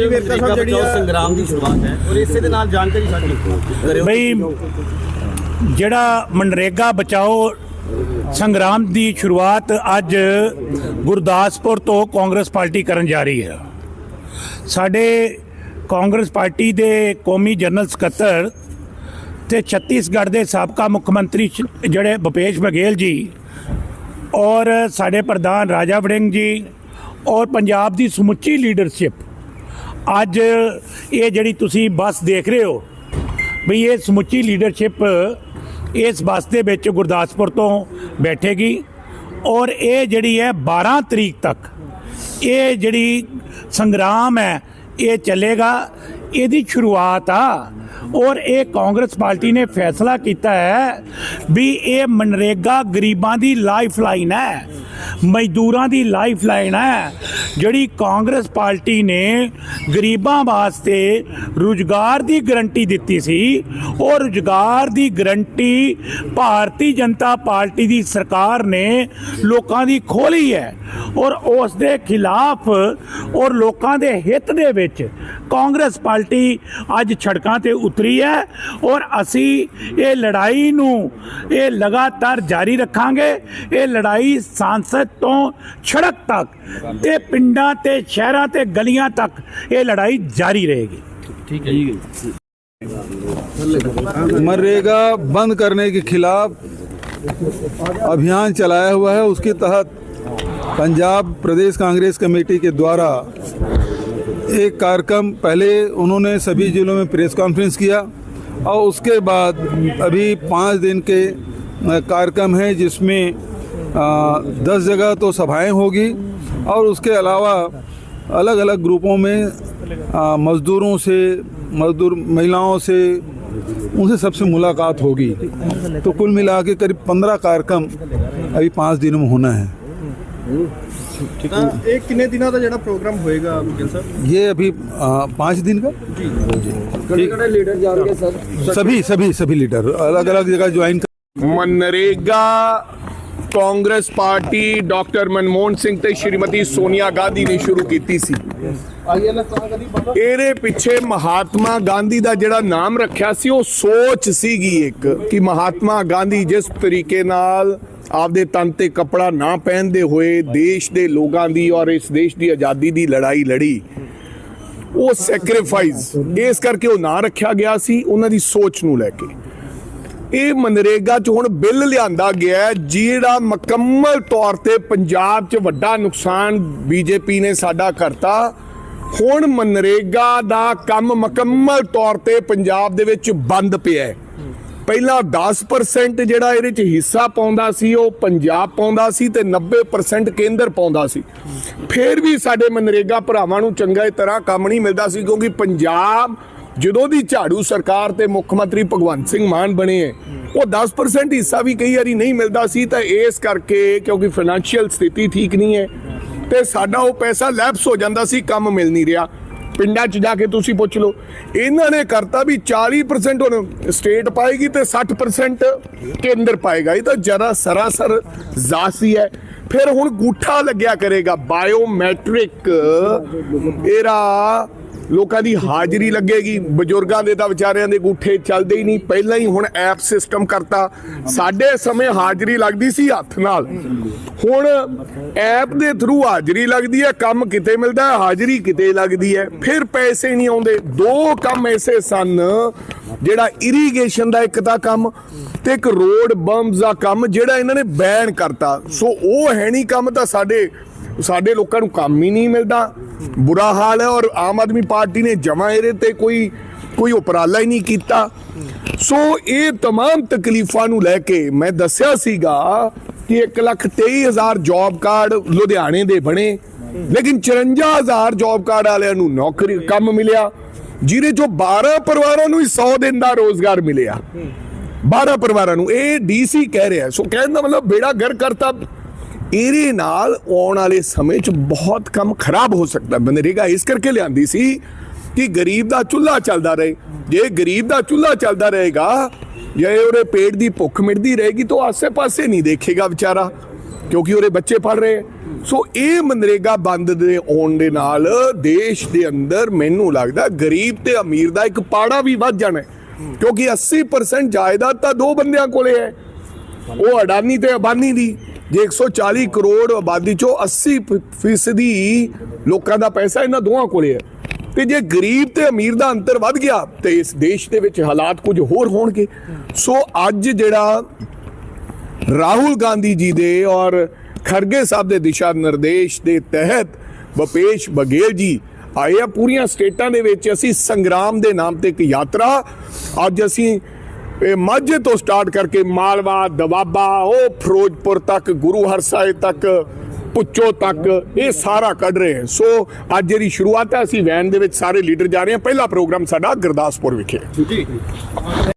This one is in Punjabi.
ਵੇਰਕਾ ਸਾਹਿਬ ਜਿਹੜੀ ਆ ਸੰਗਰਾਮ ਦੀ ਸ਼ੁਰੂਆਤ ਹੈ ਔਰ ਇਸੇ ਦੇ ਨਾਲ ਜਾਣਕਾਰੀ ਸਾਡੀ ਕਰਿਓ ਬਈ ਜਿਹੜਾ ਮਨਰੇਗਾ ਬਚਾਓ ਸੰਗਰਾਮ ਦੀ ਸ਼ੁਰੂਆਤ ਅੱਜ ਗੁਰਦਾਸਪੁਰ ਤੋਂ ਕਾਂਗਰਸ ਪਾਰਟੀ ਕਰਨ ਜਾ ਰਹੀ ਹੈ। ਸਾਡੇ ਕਾਂਗਰਸ ਪਾਰਟੀ ਦੇ ਕੌਮੀ ਜਨਰਲ ਸਕੱਤਰ ਤੇ ਛੱਤੀਸਗੜ੍ਹ ਦੇ ਸਾਬਕਾ ਮੁੱਖ ਮੰਤਰੀ ਜਿਹੜੇ ਭੁਪੇਸ਼ ਬਘੇਲ ਜੀ ਔਰ ਸਾਡੇ ਪ੍ਰਧਾਨ ਰਾਜਾ ਵੜਿੰਗ ਜੀ ਔਰ ਪੰਜਾਬ ਦੀ ਸਮੁੱਚੀ ਲੀਡਰਸ਼ਿਪ ਅੱਜ ਇਹ ਜਿਹੜੀ ਤੁਸੀਂ ਬੱਸ ਦੇਖ ਰਹੇ ਹੋ ਵੀ ਇਹ ਸਮੁੱਚੀ ਲੀਡਰਸ਼ਿਪ ਇਸ ਬੱਸ ਦੇ ਵਿੱਚ ਗੁਰਦਾਸਪੁਰ ਤੋਂ ਬੈਠੇਗੀ ਔਰ ਇਹ ਜਿਹੜੀ ਹੈ 12 ਤਰੀਕ ਤੱਕ ਇਹ ਜਿਹੜੀ ਸੰਗਰਾਮ ਹੈ, ਇਹ ਚੱਲੇਗਾ। ਇਹਦੀ ਸ਼ੁਰੂਆਤ ਆ ਔਰ ਇਹ ਕਾਂਗਰਸ ਪਾਰਟੀ ਨੇ ਫੈਸਲਾ ਕੀਤਾ ਹੈ ਵੀ ਇਹ ਮਨਰੇਗਾ ਗਰੀਬਾਂ ਦੀ ਲਾਈਫ ਲਾਈਨ ਹੈ, ਮਜ਼ਦੂਰਾਂ ਦੀ ਲਾਈਫ ਲਾਈਨ ਹੈ, ਜਿਹੜੀ ਕਾਂਗਰਸ ਪਾਰਟੀ ਨੇ ਗਰੀਬਾਂ ਵਾਸਤੇ ਰੁਜ਼ਗਾਰ ਦੀ ਗਰੰਟੀ ਦਿੱਤੀ ਸੀ। ਉਹ ਰੁਜ਼ਗਾਰ ਦੀ ਗਰੰਟੀ ਭਾਰਤੀ ਜਨਤਾ ਪਾਰਟੀ ਦੀ ਸਰਕਾਰ ਨੇ ਲੋਕਾਂ ਦੀ ਖੋਲੀ ਹੈ ਔਰ ਉਸ ਦੇ ਖਿਲਾਫ ਔਰ ਲੋਕਾਂ ਦੇ ਹਿੱਤ ਦੇ ਵਿੱਚ ਕਾਂਗਰਸ ਪਾਰਟੀ ਅੱਜ ਸੜਕਾਂ ਤੇ ਉਤਰੀ ਹੈ ਔਰ ਅਸੀਂ ਇਹ ਲੜਾਈ ਨੂੰ ਇਹ ਲਗਾਤਾਰ ਜਾਰੀ ਰੱਖਾਂਗੇ ਇਹ ਲੜਾਈ ਸੰਸਦ ਤੋਂ ਸੜਕ ਤੱਕ ਤੇ ਪਿੰਡਾਂ ਤੇ ਸ਼ਹਿਰਾਂ ਤੇ ਗਲੀਆਂ ਤੱਕ ਇਹ ਲੜਾਈ ਜਾਰੀ ਰਹੇਗੀ ਠੀਕ ਹੈ ਜੀ मनरेगा बंद करने के खिलाफ अभियान चलाया हुआ है उसके तहत पंजाब प्रदेश कांग्रेस कमेटी के द्वारा एक कार्यक्रम पहले उन्होंने सभी जिलों में प्रेस कॉन्फ्रेंस किया और उसके बाद अभी पाँच दिन के कार्यक्रम है जिसमें दस जगह तो सभाएँ होगी और उसके अलावा अलग अलग ग्रुपों में मजदूरों से, मजदूर महिलाओं से, उनसे सबसे मुलाकात होगी। तो कुल मिला के करीब पंद्रह कार्यक्रम अभी पाँच दिनों में होना है। ਤਾਂ ਇਹ ਕਿੰਨੇ ਦਿਨਾਂ ਦਾ ਜਿਹੜਾ ਪ੍ਰੋਗਰਾਮ ਹੋਏਗਾ ਗਿਲ ਸਾਹਿਬ ये अभी अ, पाँच दिन का ਕਿਹੜੇ ਲੀਡਰ ਜਾਣਗੇ ਸਰ सभी सभी सभी लीडर अलग अलग जगह join MNREGA Congress party doctor Manmohan Singh ਤੇ ਸ਼੍ਰੀਮਤੀ ਸੋਨੀਆ ਗਾਂਧੀ ਨੇ ਸ਼ੁਰੂ ਕੀਤੀ ਸੀ ਇਹਦੇ ਪਿੱਛੇ ਮਹਾਤਮਾ ਗਾਂਧੀ ਦਾ ਜਿਹੜਾ ਨਾਮ ਰੱਖਿਆ ਸੀ ਉਹ ਸੋਚ ਸੀਗੀ ਇੱਕ ਕਿ ਮਹਾਤਮਾ ਗਾਂਧੀ ਜਿਸ ਤਰੀਕੇ ਨਾਲ ਆਪਦੇ ਤਨ ਤੇ ਕੱਪੜਾ ਨਾ ਪਹਿਨਦੇ ਹੋਏ ਦੇਸ਼ ਦੇ ਲੋਕਾਂ ਦੀ ਔਰ ਇਸ ਦੇਸ਼ ਦੀ ਆਜ਼ਾਦੀ ਦੀ ਲੜਾਈ ਲੜੀ। ਉਹ ਸੈਕਰੀਫਾਈਸ ਇਸ ਕਰਕੇ ਉਹ ਨਾਂ ਰੱਖਿਆ ਗਿਆ ਸੀ, ਉਹਨਾਂ ਦੀ ਸੋਚ ਨੂੰ ਲੈ ਕੇ। ਇਹ ਮਨਰੇਗਾ 'ਚ ਹੁਣ ਬਿੱਲ ਲਿਆਂਦਾ ਗਿਆ ਜਿਹੜਾ ਮੁਕੰਮਲ ਤੌਰ ਤੇ ਪੰਜਾਬ 'ਚ ਵੱਡਾ ਨੁਕਸਾਨ ਬੀਜੇਪੀ ਨੇ ਸਾਡਾ ਕਰਤਾ। ਹੁਣ ਮਨਰੇਗਾ ਦਾ ਕੰਮ ਮੁਕੰਮਲ ਤੌਰ ਤੇ ਪੰਜਾਬ ਦੇ ਵਿੱਚ ਬੰਦ ਪਿਆ ਹੈ। ਪਹਿਲਾਂ 10% ਜਿਹੜਾ ਇਹਦੇ 'ਚ ਹਿੱਸਾ ਪਾਉਂਦਾ ਸੀ, ਉਹ ਪੰਜਾਬ ਪਾਉਂਦਾ ਸੀ ਤੇ 90% ਕੇਂਦਰ ਪਾਉਂਦਾ ਸੀ। ਫਿਰ ਵੀ ਸਾਡੇ ਮਨਰੇਗਾ ਭਰਾਵਾਂ ਨੂੰ ਚੰਗਾ ਤਰ੍ਹਾਂ ਕੰਮ ਨਹੀਂ ਮਿਲਦਾ ਸੀ ਕਿਉਂਕਿ ਪੰਜਾਬ ਜਦੋਂ ਦੀ ਝਾੜੂ ਸਰਕਾਰ ਤੇ ਮੁੱਖ ਮੰਤਰੀ ਭਗਵੰਤ ਸਿੰਘ ਮਾਨ ਬਣੇ ਹੈ ਉਹ 10% ਹਿੱਸਾ ਵੀ ਕਈ ਵਾਰੀ ਨਹੀਂ ਮਿਲਦਾ ਸੀ ਤਾਂ ਇਸ ਕਰਕੇ ਕਿਉਂਕਿ ਫਾਈਨੈਂਸ਼ੀਅਲ ਸਥਿਤੀ ਠੀਕ ਨਹੀਂ ਹੈ ਤੇ ਸਾਡਾ ਉਹ ਪੈਸਾ ਲੈਪਸ ਹੋ ਜਾਂਦਾ ਸੀ, ਕੰਮ ਮਿਲ ਨਹੀਂ ਰਿਹਾ। ਪਿੰਡਾਂ 'ਚ ਜਾ ਕੇ ਤੁਸੀਂ ਪੁੱਛ ਲਓ। ਇਹਨਾਂ ਨੇ ਕਰਤਾ ਵੀ 40% ਹੁਣ ਸਟੇਟ ਪਾਏਗੀ ਤੇ 60% ਕੇਂਦਰ ਪਾਏਗਾ। ਇਹ ਤਾਂ ਜਰਾ ਸਰਾਸਰ ਜ਼ਾਸੀ ਹੈ। ਫਿਰ ਹੁਣ ਗੂਠਾ ਲੱਗਿਆ ਕਰੇਗਾ। ਬਾਇਓਮੈਟ੍ਰਿਕ ਇਹਦਾ ਲੋਕਾਂ ਦੀ ਹਾਜ਼ਰੀ ਲੱਗੇਗੀ। ਬਜ਼ੁਰਗਾਂ ਦੇ ਤਾਂ ਵਿਚਾਰਿਆਂ ਦੇ ਗੂਠੇ ਚੱਲਦੇ ਹੀ ਨਹੀਂ। ਪਹਿਲਾਂ ਹੀ ਹੁਣ ਐਪ ਸਿਸਟਮ ਕਰਤਾ। ਸਾਡੇ ਸਮੇਂ ਹਾਜ਼ਰੀ ਲੱਗਦੀ ਸੀ ਹੱਥ ਨਾਲ। ਹੁਣ ਐਪ ਦੇ ਥਰੂ ਹਾਜ਼ਰੀ ਲੱਗਦੀ ਹੈ, ਕੰਮ ਕਿਤੇ ਮਿਲਦਾ ਹੈ, ਹਾਜ਼ਰੀ ਕਿਤੇ ਲੱਗਦੀ ਹੈ। ਫਿਰ ਪੈਸੇ ਨਹੀਂ ਆਉਂਦੇ। ਦੋ ਕੰਮ ਐਸੇ ਸਨ, ਜਿਹੜਾ ਇਰੀਗੇਸ਼ਨ ਦਾ ਇੱਕ ਤਾਂ ਕੰਮ ਤੇ ਇੱਕ ਰੋਡ ਬੰਮਸ ਦਾ ਕੰਮ ਜਿਹੜਾ ਇਹਨਾਂ ਨੇ ਬੈਨ ਕਰਤਾ। ਸੋ ਉਹ ਹੈ ਨਹੀਂ ਕੰਮ ਤਾਂ ਸਾਡੇ ਸਾਡੇ ਲੋਕਾਂ ਨੂੰ ਕੰਮ ਹੀ ਨਹੀਂ ਮਿਲਦਾ। ਬੁਰਾ ਹਾਲ ਹੈ ਔਰ ਆਮ ਆਦਮੀ ਪਾਰਟੀ ਨੇ ਜਮਾ ਇਹਦੇ ਤੇ ਕੋਈ ਕੋਈ ਉਪਰਾਲਾ ਹੀ ਨਹੀਂ ਕੀਤਾ ਸੋ ਇਹ तमाम ਤਕਲੀਫਾਂ ਨੂੰ ਲੈ ਕੇ ਮੈਂ ਦੱਸਿਆ ਸੀਗਾ ਕਿ 1 ਲੱਖ 23 ਹਜ਼ਾਰ ਜੌਬ ਕਾਰਡ ਲੁਧਿਆਣੇ ਦੇ ਬਣੇ ਲੇਕਿਨ 54 ਹਜ਼ਾਰ ਜੌਬ ਕਾਰਡ ਵਾਲਿਆਂ ਨੂੰ ਨੌਕਰੀ ਕੰਮ ਮਿਲਿਆ ਜਿਹਦੇ ਚੋਂ 12 ਪਰਿਵਾਰਾਂ ਨੂੰ ਹੀ 100 ਦਿਨ ਦਾ ਰੋਜ਼ਗਾਰ ਮਿਲਿਆ 12 ਪਰਿਵਾਰਾਂ ਨੂੰ ਇਹ ਡੀਸੀ ਕਹਿ ਰਿਹਾ ਸੋ ਕਹਿਣ ਦਾ ਮਤਲਬ ਬੇੜਾ ਗਰ ਕਰਤਾ ਇਹਦੇ ਨਾਲ ਆਉਣ ਵਾਲੇ ਸਮੇਂ 'ਚ ਬਹੁਤ ਕੰਮ ਖਰਾਬ ਹੋ ਸਕਦਾ ਮਨਰੇਗਾ ਇਸ ਕਰਕੇ ਲਿਆਂਦੀ ਸੀ ਕਿ ਗਰੀਬ ਦਾ ਚੁੱਲ੍ਹਾ ਚੱਲਦਾ ਰਹੇ। ਜੇ ਗਰੀਬ ਦਾ ਚੁੱਲ੍ਹਾ ਚੱਲਦਾ ਰਹੇਗਾ, ਜੇ ਉਹਦੇ ਪੇਟ ਦੀ ਭੁੱਖ ਮਿਟਦੀ ਰਹੇਗੀ, ਤਾਂ ਉਹ ਆਸੇ-ਪਾਸੇ ਨਹੀਂ ਦੇਖੇਗਾ ਵਿਚਾਰਾ, ਕਿਉਂਕਿ ਉਹਦੇ ਬੱਚੇ ਪੜ ਰਹੇ। ਸੋ ਇਹ ਮਨਰੇਗਾ ਬੰਦ ਦੇ ਆਉਣ ਦੇ ਨਾਲ ਦੇਸ਼ ਦੇ ਅੰਦਰ ਮੈਨੂੰ ਲੱਗਦਾ ਗਰੀਬ ਤੇ ਅਮੀਰ ਦਾ ਇੱਕ ਪਾੜਾ ਵੀ ਵੱਧ ਜਾਣਾ ਕਿਉਂਕਿ 80% ਜਾਇਦਾਦ ਤਾਂ ਦੋ ਬੰਦਿਆਂ ਕੋਲੇ ਹੈ। ਉਹ ਅਡਾਨੀ ਤੇ ਅਬਾਨੀ ਦੀ। ਜੇ 140 ਕਰੋੜ ਆਬਾਦੀ ਚੋਂ 80 ਫ- ਫੀਸਦੀ ਲੋਕਾਂ ਦਾ ਪੈਸਾ ਇਹਨਾਂ ਦੋਵਾਂ ਕੋਲੇ ਹੈ। ਤੇ ਜੇ ਗਰੀਬ ਤੇ ਅਮੀਰ ਦਾ ਅੰਤਰ ਵੱਧ ਗਿਆ, ਤੇ ਇਸ ਦੇਸ਼ ਦੇ ਵਿੱਚ ਹਾਲਾਤ ਕੁਝ ਹੋਰ ਹੋਣਗੇ। ਸੋ ਅੱਜ ਜਿਹੜਾ ਰਾਹੁਲ ਗਾਂਧੀ ਜੀ ਦੇ ਔਰ ਖਰਗੇ ਸਾਹਿਬ ਦੇ ਦਿਸ਼ਾ ਨਿਰਦੇਸ਼ ਦੇ ਤਹਿਤ ਭਪੇਸ਼ ਬਘੇਲ ਜੀ ਆਏ ਆ ਪੂਰੀਆਂ ਸਟੇਟਾਂ ਦੇ ਵਿੱਚ, ਅਸੀਂ ਸੰਗਰਾਮ ਦੇ ਨਾਮ ਤੇ ਇੱਕ ਯਾਤਰਾ, ਅੱਜ ਅਸੀਂ ਇਹ ਮਾਝੇ ਤੋਂ ਸਟਾਰਟ ਕਰਕੇ ਮਾਲਵਾ, ਦਵਾਬਾ, ਉਹ ਫਿਰੋਜ਼ਪੁਰ ਤੱਕ, ਗੁਰੂ ਹਰਸਾਏ ਤੱਕ ਪੁੱਚੋ ਤੱਕ, ਇਹ ਸਾਰਾ ਕੱਢ ਰਹੇ ਹਾਂ। ਸੋ ਅੱਜ ਜਿਹੜੀ ਸ਼ੁਰੂਆਤ ਹੈ, ਅਸੀਂ ਵੈਨ ਦੇ ਵਿੱਚ ਸਾਰੇ ਲੀਡਰ ਜਾ ਰਹੇ ਹਾਂ। ਪਹਿਲਾ ਪ੍ਰੋਗਰਾਮ ਸਾਡਾ ਗੁਰਦਾਸਪੁਰ ਵਿਖੇ। ਜੀ।